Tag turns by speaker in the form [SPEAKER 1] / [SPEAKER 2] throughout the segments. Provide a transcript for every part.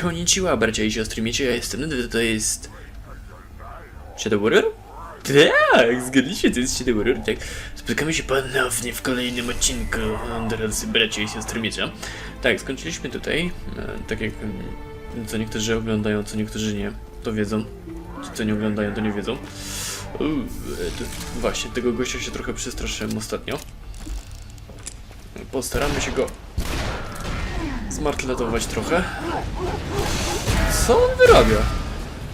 [SPEAKER 1] Konnichiwa, bracia i siostry, miecie, ja jestem Nedy, to jest... Shadow Warrior? Tak, zgadliście, to jest Shadow Warrior, tak. Spotykamy się ponownie w kolejnym odcinku, drodzy bracia i siostry miecza. Tak, skończyliśmy tutaj, e, tak jak mm, co niektórzy oglądają, co niektórzy nie, to wiedzą. Ci, co nie oglądają, to nie wiedzą. Uuu, e, to, właśnie, tego gościa się trochę przestraszyłem ostatnio. Postaramy się go zmartletować trochę. Co on wyrabia?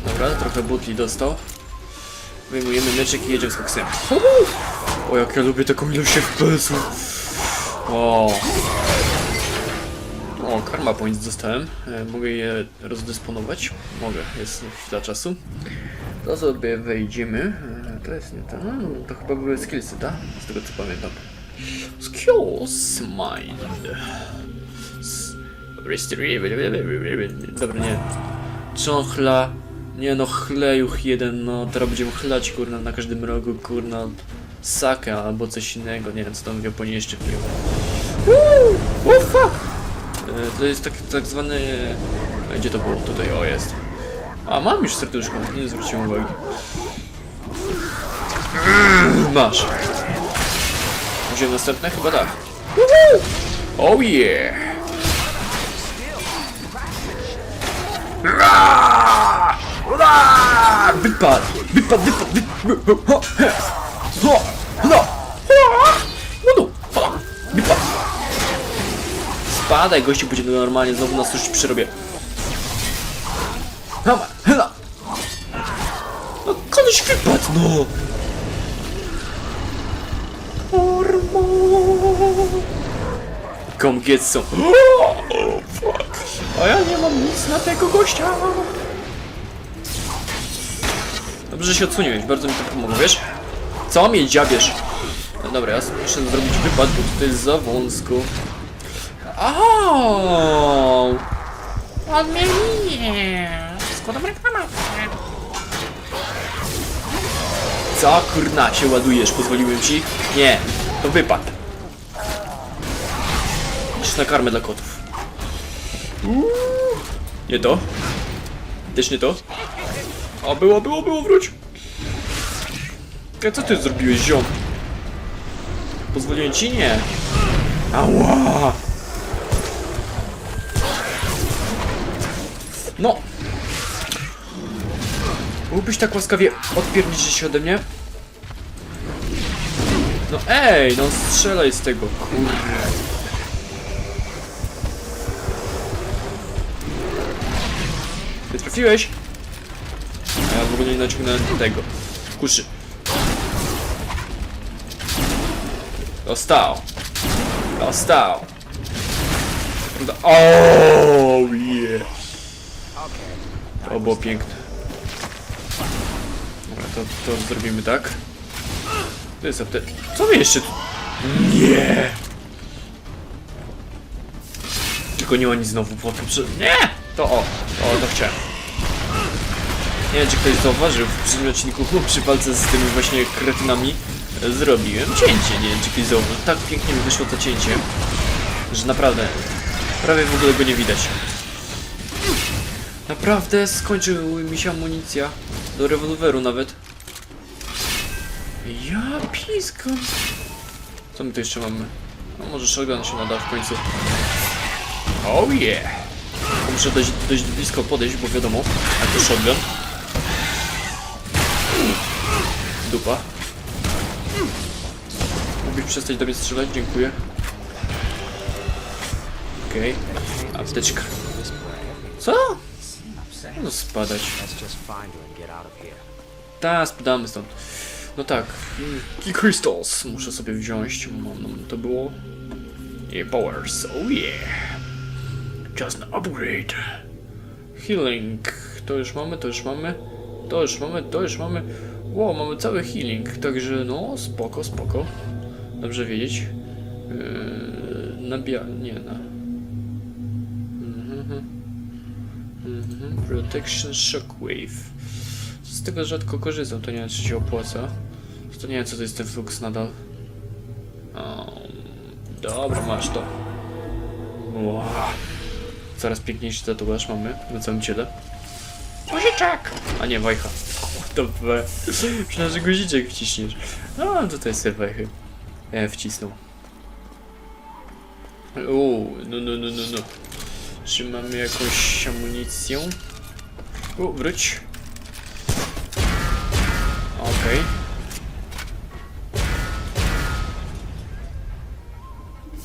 [SPEAKER 1] Dobra, trochę butli dostał. Wyjmujemy meczek i jedziemy z koksem. O, jak ja lubię taką ilość FPS-ów. O. O, karma points dostałem. E, mogę je rozdysponować? Mogę, jest chwila czasu. To sobie wejdziemy. E, to jest nie to. No, to chyba były skillsy, tak? Z tego co pamiętam. Skills mind. Dobra, nie. Cząchla. Nie no, chlejuch jeden, no teraz będziemy chlać kurna na każdym rogu, kurna. Sakę albo coś innego, nie wiem co tam w Japonii jeszcze piją. Fuck! E, To jest taki tak zwany... Gdzie to było? Tutaj, o jest. A mam już serduszko, nie zwróciłem uwagi. Masz. Wziąłem następne? Chyba tak. Oh yeah! Wypad! Wypad, wypad, wypad! No! No! Ho! Wypad! Spadaj, gościu będzie normalnie, znowu nas coś przyrobię. Hama! Hela! No koleś wypadł, no! Ormo! Come get some. Oh, fuck. A ja nie mam nic na tego gościa. Dobrze, że się odsuniłeś, bardzo mi to pomogło, wiesz? Co mnie dziabiesz? No dobra, ja muszę zrobić wypad, bo tutaj jest za wąsko.
[SPEAKER 2] On mnie reklamację.
[SPEAKER 1] Co kurna się ładujesz? Pozwoliłem ci? Nie, to wypad. Idź na karmę dla kotów. Nie to. Też nie to. A było, było, było, wróć. A co ty zrobiłeś, ziom? Pozwoliłem ci? Nie. Ała! No! Mógłbyś tak łaskawie odpierniczyć się ode mnie? No ej, no strzelaj z tego, kurde. Trafiłeś? A ja w ogóle nie naciągnąłem tego. Kuszy. Dostał. Dostał. Oh yeah. To było piękne. Dobra, to, to zrobimy tak. To jest apte... Co wy jeszcze tu... Nie! Tylko nie oni znowu po tym, że... Nie! To o, to, to chciałem. Nie wiem, czy ktoś zauważył, w poprzednim odcinku przy walce z tymi właśnie kretynami e, zrobiłem cięcie. Nie wiem, czy ktoś zauważył. Tak pięknie mi wyszło to cięcie, że naprawdę prawie w ogóle go nie widać. Naprawdę skończył mi się amunicja. Do rewolweru nawet. Ja piskam. Co my tu jeszcze mamy? No może shotgun się nada w końcu. Oh yeah! Muszę dość, dość blisko podejść, bo wiadomo, jak to shotgun. Dupa. Mógłbyś przestać do mnie strzelać? Dziękuję. Okej. Okay. Apteczka. Co? No spadać. Ta, spadamy stąd. No tak. Key Crystals muszę sobie wziąć. Mam, to było... I powers, oh yeah. Just an upgrade. Healing. To już mamy, to już mamy. To już mamy, to już mamy. Wow, mamy cały healing, także no, spoko, spoko. Dobrze wiedzieć. Yy, nabia... nie, na... Mhm. Mhm. Protection Shockwave. Z tego rzadko korzystam, to nie wiem czy się opłaca. To nie wiem co to jest ten flux nadal. Um, dobra, masz to. Wow. Coraz piękniejszy tatuaż mamy na całym ciele.
[SPEAKER 2] Guziczek!
[SPEAKER 1] A nie, wajcha. Myślałem, że guziczek wciśniesz. No, tutaj sobie wajchy. E, wcisnął. Uuu, no, no, no, no, no. Czy mamy jakąś amunicję? U, wróć. Okej.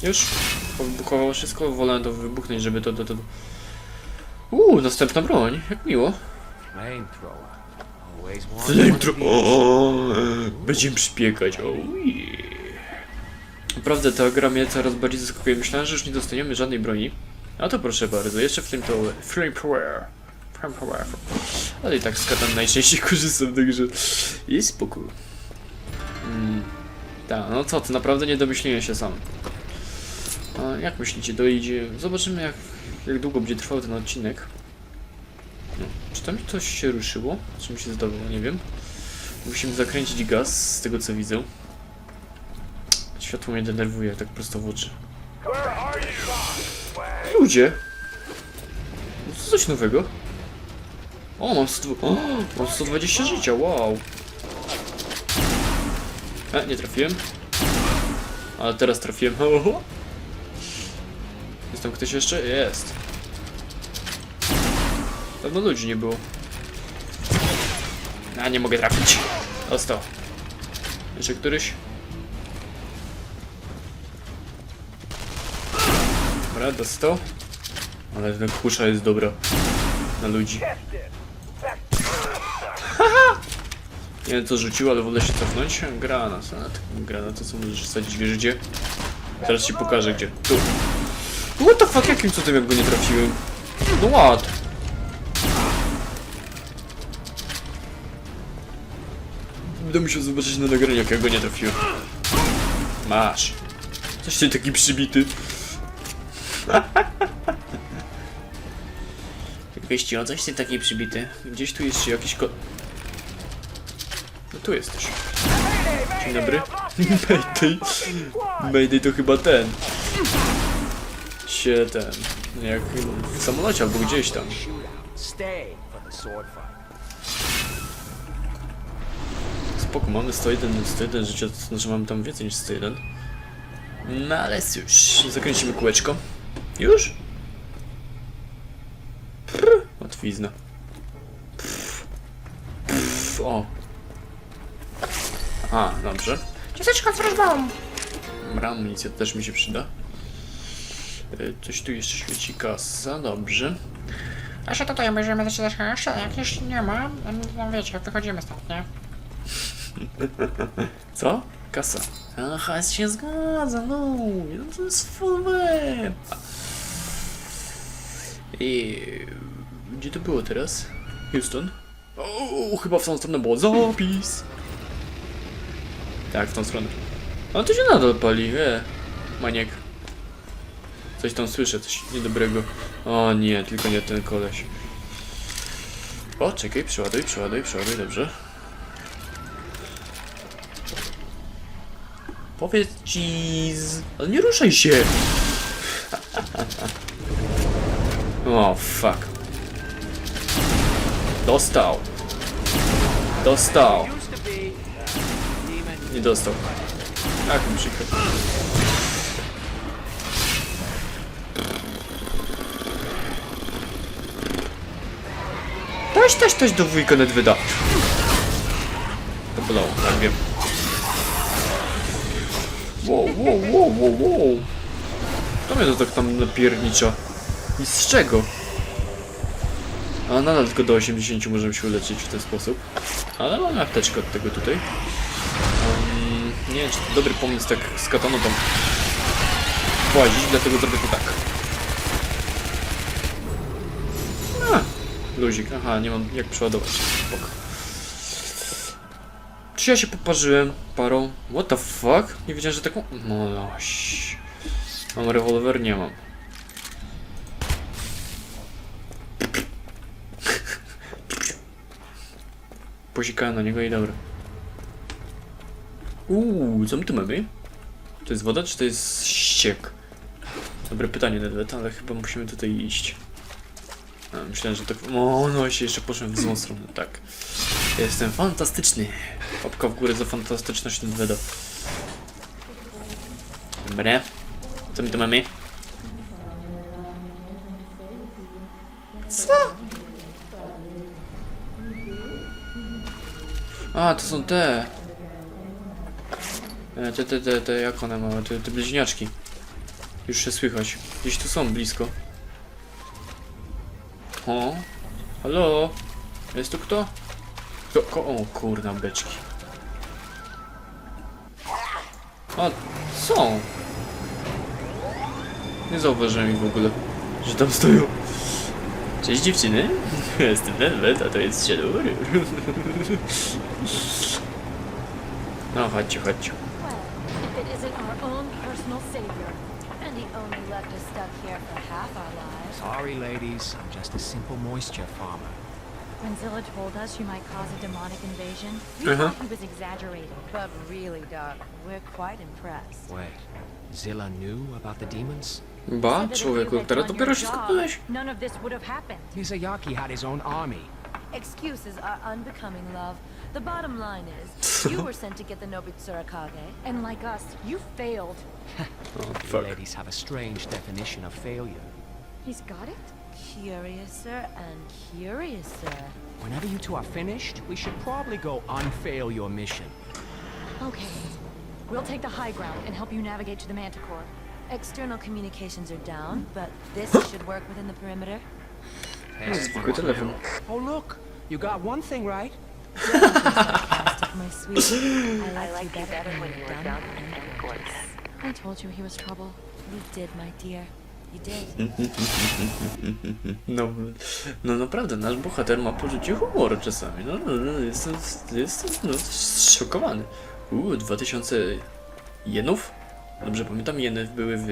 [SPEAKER 1] Już? Powybuchowało wszystko? Wolałem to wybuchnąć, żeby to, to, to... Uuu, następna broń. Jak miło.
[SPEAKER 3] Flamethrower.
[SPEAKER 1] Flamethrower. O, Będziemy przypiekać. O. Naprawdę ta gra mnie coraz bardziej zaskakuje. Myślałem, że już nie dostaniemy żadnej broni. A to proszę bardzo, jeszcze flamethrower. Flamethrower. Flamethrower. Ale i tak z katan najczęściej korzystam, także jest spokój. Mm. Tak, no co, ty naprawdę nie domyśliłem się sam. A jak myślicie, dojdzie? Zobaczymy jak, jak długo będzie trwał ten odcinek. Czy tam coś się ruszyło? Czy mi się zdawało? Nie wiem. Musimy zakręcić gaz, z tego co widzę. Światło mnie denerwuje, tak prosto w oczy. Ludzie! No co coś nowego? O, mam, 100, o, mam 120 życia, wow! E, nie trafiłem. Ale teraz trafiłem. Jest tam ktoś jeszcze? Jest. Dawno ludzi nie było. A, nie mogę trafić. Dostał. Jeszcze któryś? Dobra, dostał. Ale ten kusza jest dobra. Na ludzi. Haha! Nie wiem co rzucił, ale wolę się cofnąć. Granat. Granat to co możesz wsadzić, wiesz gdzie? Zaraz ci pokażę gdzie. Tu. What the fuck, jakim cudem jak nie trafiłem? No ład. Będę musiał zobaczyć na nagraniu, jak ja go nie trafiłem. Masz. Coś ty taki przybity. Wyścio, coś ty taki przybity. Gdzieś tu jest jakiś ko... No tu jesteś. Dzień dobry. Mayday. Mayday to chyba ten. Się ten. Jak w samolocie albo gdzieś tam.
[SPEAKER 3] Stay for the sword fight.
[SPEAKER 1] Spoko, mamy 101, 101 życia, to znaczy mamy tam więcej niż 101. No ale cóż, zakręcimy kółeczko. Już? Prr, łatwizna. Pff. Pff, o. A, dobrze.
[SPEAKER 2] Ciasteczko z wróżbą!
[SPEAKER 1] Amunicja też mi się przyda. Y, Coś tu jeszcze świeci kasa, dobrze.
[SPEAKER 2] A się tutaj obejrzymy za ciasteczka jeszcze, jak już nie ma, no wiecie, wychodzimy stąd, nie?
[SPEAKER 1] Co? Kasa. Aha, się zgadza, no. no to jest. I... Gdzie to było teraz? Houston? O, chyba w tą stronę było zapis. Tak, w tą stronę. Ale to się nadal pali, e. Maniek. Coś tam słyszę, coś niedobrego. O nie, tylko nie ten koleś. O, czekaj, przeładuj, przeładuj, przeładuj, dobrze. Powiedz cheese. Ale nie ruszaj się! O, fuck. Dostał. Dostał. Nie dostał. Tak mi przykro. Toś, toś, toś do wujka net wyda. To bolało, tak wiem. Wow, wow, wow, wow, wow. To mnie to tak tam napiernicza. I z czego? A nadal tylko do 80 możemy się uleczyć w ten sposób. Ale mamy apteczkę od tego tutaj. Um, nie wiem, czy to dobry pomysł tak z kataną tam włazić, dlatego zrobię to tak. A, luzik, aha, nie mam jak przeładować. Spoko. Czy ja się poparzyłem parą? What the fuck? Nie wiedziałem, że taką... No, oś. Mam rewolwer? Nie mam. Posikałem na niego i dobra. Uuu, co my tu mamy? To jest woda, czy to jest ściek? Dobre pytanie, Nedwet, ale chyba musimy tutaj iść. Myślałem, że tak... O, no się jeszcze poszedłem w złą stronę, tak. Jestem fantastyczny. Łapka w górę za fantastyczność Nedveda. Dobra. Co my tu mamy? Co? A, to są te. E, Te, te, te, te, jak one małe, te, te bliźniaczki. Już się słychać. Gdzieś tu są blisko. O, halo? Jest tu kto? Kto? O, kurna beczki. A, są. Nie zauważyłem ich w ogóle, że tam stoją. Cześć dziewczyny. Jestem Velvet, a to jest Shadow Warrior. No, chodźcie, chodźcie.
[SPEAKER 4] Well, if it isn't our own personal savior, and he only left us stuck here for half our lives.
[SPEAKER 3] Sorry, ladies. I'm just a simple moisture farmer.
[SPEAKER 4] When Zilla told us you might cause a demonic invasion, we
[SPEAKER 1] Uh-huh.
[SPEAKER 4] thought he was exaggerating. But really, Doc, we're quite impressed.
[SPEAKER 3] Wait, Zilla knew about the demons?
[SPEAKER 1] Ba,
[SPEAKER 4] Said that if you
[SPEAKER 1] człowieku,
[SPEAKER 4] had
[SPEAKER 1] teraz
[SPEAKER 4] done
[SPEAKER 1] dopiero
[SPEAKER 4] your
[SPEAKER 1] się
[SPEAKER 4] job. None of this would have happened.
[SPEAKER 3] Mizuyaki had his own army.
[SPEAKER 4] Excuses are unbecoming, love. The bottom line is, you were sent to get the Nobitsura Kage, and like us, you failed.
[SPEAKER 1] O,
[SPEAKER 3] You
[SPEAKER 1] fuck.
[SPEAKER 3] ladies have a strange definition of failure.
[SPEAKER 4] He's got it? Curiouser and curiouser.
[SPEAKER 3] Whenever you two are finished, we should probably go unfail your mission.
[SPEAKER 4] Okay. We'll take the high ground and help you navigate to the Manticore. External communications are down, but this should work within the perimeter.
[SPEAKER 1] Zwykły telefon.
[SPEAKER 3] Oh, look, you got one thing right.
[SPEAKER 4] My sweet. I liked you better when you were done. I told you he was trouble. You did, my dear.
[SPEAKER 1] No, no naprawdę, nasz bohater ma poczucie humoru czasami. No, no, no jestem, jestem no, zszokowany. Uuu, 2000 jenów? Dobrze pamiętam, jeny były w,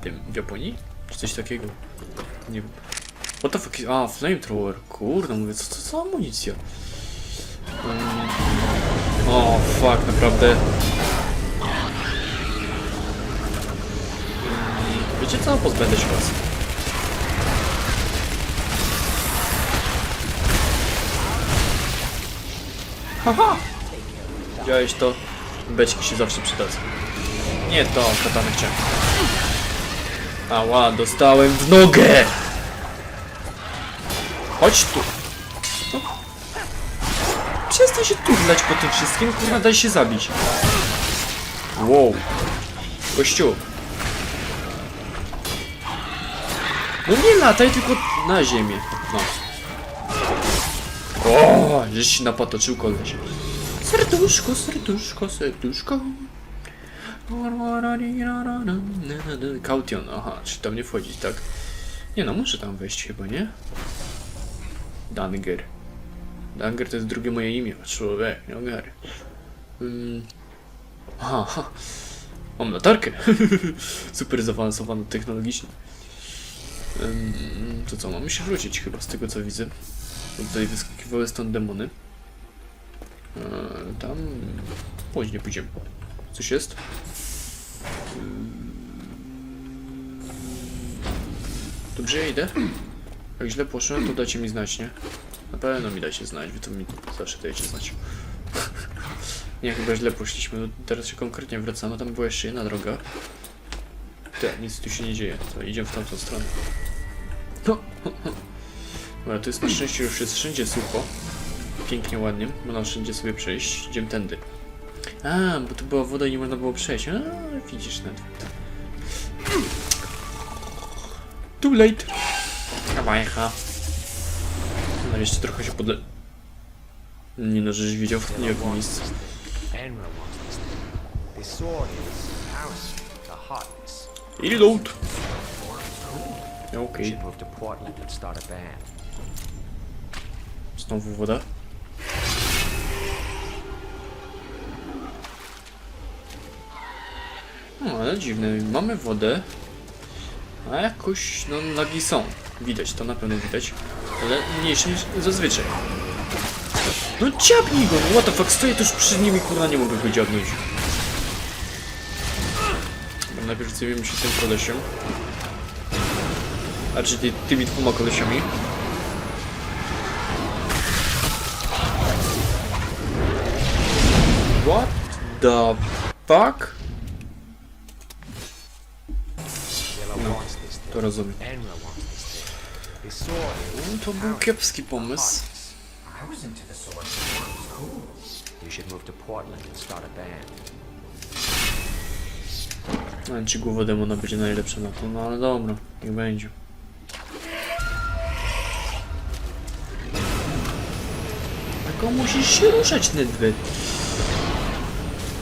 [SPEAKER 1] tym, w Japonii? Czy coś takiego? Nie wiem. What the fuck. A, flamethrower. Kurde, mówię, co to za amunicja? Um, o, fuck, naprawdę. Wiecie co? Pozbędę się was. Haha! Widziałeś to? Beczki się zawsze przydadzą. Nie to, katany chciałem. Ała, dostałem w nogę! Chodź tu! No. Przestań się turlać po tym wszystkim, kurwa, daj się zabić. Wow. Kościół. No nie lataj, tylko na ziemię. No. O, żeś się napatoczył koleś. Serduszko, serduszko, serduszko. Caution, aha, czy tam nie wchodzić, tak? Nie no, muszę tam wejść chyba, nie? Danger. Danger to jest drugie moje imię, człowiek, nie ogarę. Um, aha, aha. Mam latarkę. Super zaawansowana technologicznie. To co, mamy się wrócić chyba z tego co widzę. Tutaj wyskakiwały stąd demony. Eee, tam... Później pójdziemy. Coś jest? Dobrze ja idę? Jak źle poszłem, to dajcie mi znać, nie? Na pewno mi dajcie znać, wy to mi zawsze dajecie znać. nie, chyba źle poszliśmy, no teraz się konkretnie wracamy, tam była jeszcze jedna droga. Tak, nic tu się nie dzieje, to idziemy w tamtą stronę. No, Dobra, to jest na szczęście już jest wszędzie sucho. Pięknie, ładnie. Można wszędzie sobie przejść. Idziemy tędy. A, bo tu była woda i nie można było przejść. A, widzisz nawet. Too late. Kawajcha. No jeszcze trochę się podle... Nie no, żeś widział w nie w miejscu.
[SPEAKER 3] Enra wants this thing. This sword is apparently the hotness.
[SPEAKER 1] Okej,
[SPEAKER 3] start a band.
[SPEAKER 1] znowu woda. No, ale dziwne, mamy wodę, a jakoś, no, lagi są. Widać, to na pewno widać, ale mniejsze niż zazwyczaj. No dziabnij go, what the fuck, stoję tuż przy nim i kurwa nie mogę go dziabnąć. Najpierw zajmiemy się tym kolesiem. A czy ty, tymi dwoma kolesiami. What the fuck?
[SPEAKER 3] No,
[SPEAKER 1] to rozumiem. Mm, to był kiepski pomysł.
[SPEAKER 3] You should move to Portland and start a band.
[SPEAKER 1] No, ci głowa demona będzie najlepsza na to, no ale dobra, niech będzie. Tylko musisz się ruszać, Nedved.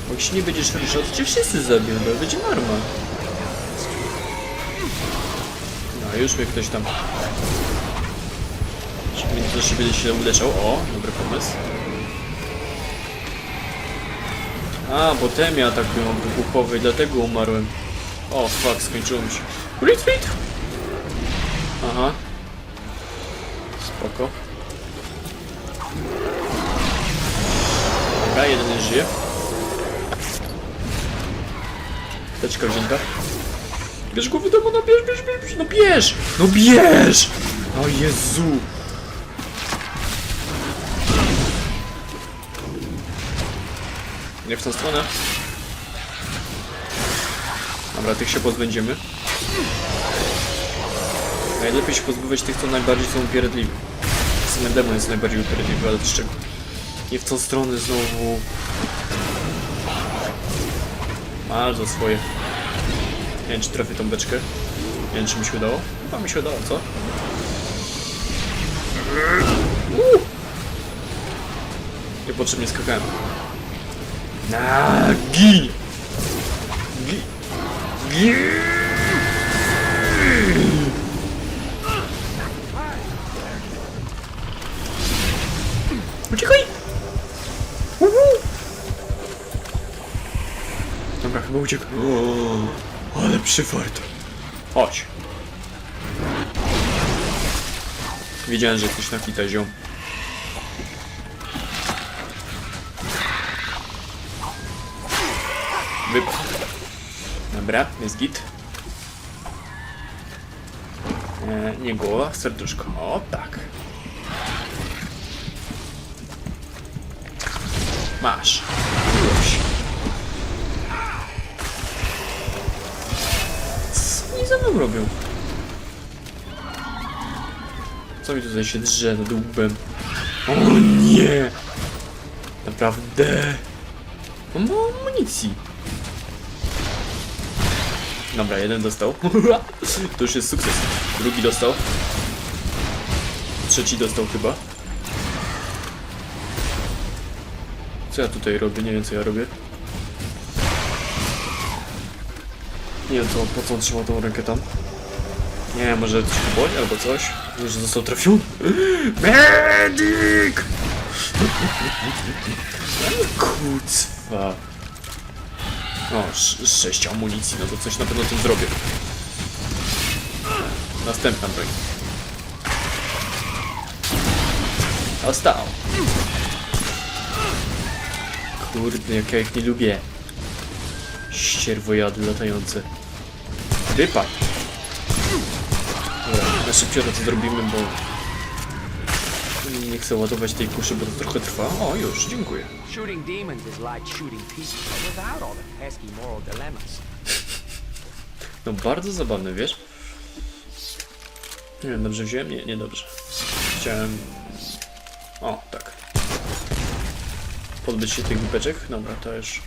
[SPEAKER 1] Bo się nie będziesz ruszał, to cię wszyscy zabiją, to będzie norma. No, już mnie ktoś tam... Między się będzie się uderzał. O, dobry pomysł. A, bo te mnie atakują wybuchowe dlatego umarłem. O, fuck, skończyło mi się. Retreat! Aha. Spoko. Dobra, jeden nie żyje. Teczka wzięta. Bierz głowy demona, bierz, bierz, bierz, bierz, no bierz! No bierz! O Jezu! Nie w tą stronę. Dobra, tych się pozbędziemy. Najlepiej się pozbywać tych, co najbardziej są upierdliwi. W sumie demon jest najbardziej upierdliwy, ale z czego? Nie w tą stronę znowu. Za swoje. Nie wiem, czy trafię tą beczkę. Nie wiem, czy mi się udało. Chyba mi się udało, co? Uuu! Niepotrzebnie skakałem. Na gin! Gi... Gi... Uciekaj! Uhu! Dobra, chyba uciekł. Ale przyfart. Chodź. Wiedziałem, że ktoś na kita ziom. Dobra, jest git. E, nie głowa, serduszko. O, tak. Masz. Już. Co oni ze mną robią? Co mi tutaj się drze nad łbem? O nie! Naprawdę? Mam mało amunicji. Dobra, jeden dostał. to już jest sukces. Drugi dostał. Trzeci dostał chyba. Co ja tutaj robię? Nie wiem co ja robię. Nie wiem co, po co on trzymał tą rękę tam. Nie może coś boli albo coś. Może został trafiony. Medyk! Kucwa. O, sz- sześć amunicji, no to coś na pewno tym zrobię. Następna broń. Dostał. Kurde, jak ja ich nie lubię. Ścierwojady latające. Wypad. Dobra, na szybciej to zrobimy, bo... Nie chcę ładować tej kuszy, bo to trochę trwa. O, już, dziękuję.
[SPEAKER 3] Shooting demons is like shooting people without all the pesky moral dilemmas.
[SPEAKER 1] No bardzo zabawne, wiesz? Nie wiem, dobrze wziąłem? Nie, nie dobrze. Chciałem... O, tak. Pozbyć się tych beczek. Dobra, to już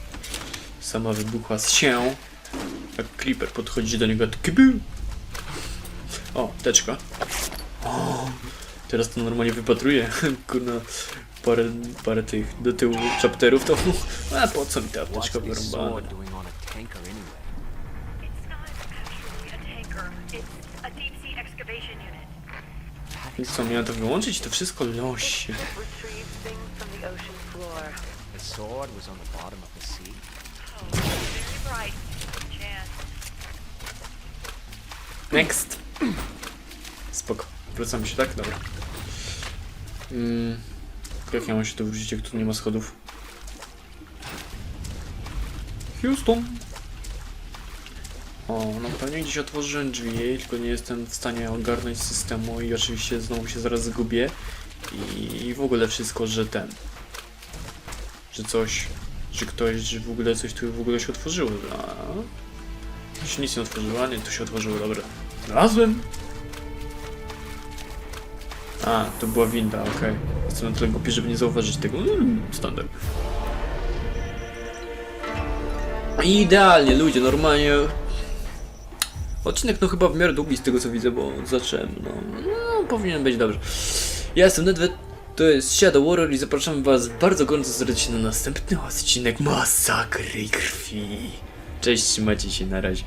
[SPEAKER 1] sama wybuchła z się. Jak creeper podchodzi do niego, był. O, teczka. O, teraz to normalnie wypatruję. Kurna, parę, parę tych do tyłu chapterów to... A po co mi ta apteczka wyrąbana? I co, miałem to wyłączyć? To wszystko losie. Next. Spoko. Wracamy się, tak? Dobra. Mm, jak ja mam się tu wrócić, jak tu nie ma schodów? Houston. O, no pewnie gdzieś otworzyłem drzwi, tylko nie jestem w stanie ogarnąć systemu i oczywiście znowu się zaraz zgubię. I w ogóle wszystko, że ten... Że coś... że ktoś, że w ogóle coś tu w ogóle się otworzyło. A, się nic nie otworzyło, a nie, tu się otworzyło, dobra. Znalazłem? A, to była winda, okej. Jestem na tyle głupi, żeby nie zauważyć tego. Mm, standard. Idealnie, ludzie, normalnie. Odcinek no chyba w miarę długi z tego co widzę, bo zacząłem, no, no powinien być dobrze. Ja jestem Nedwet, to jest Shadow Warrior i zapraszam was bardzo gorąco serdecznie na następny odcinek Masakry Krwi. Cześć, trzymajcie się, na razie.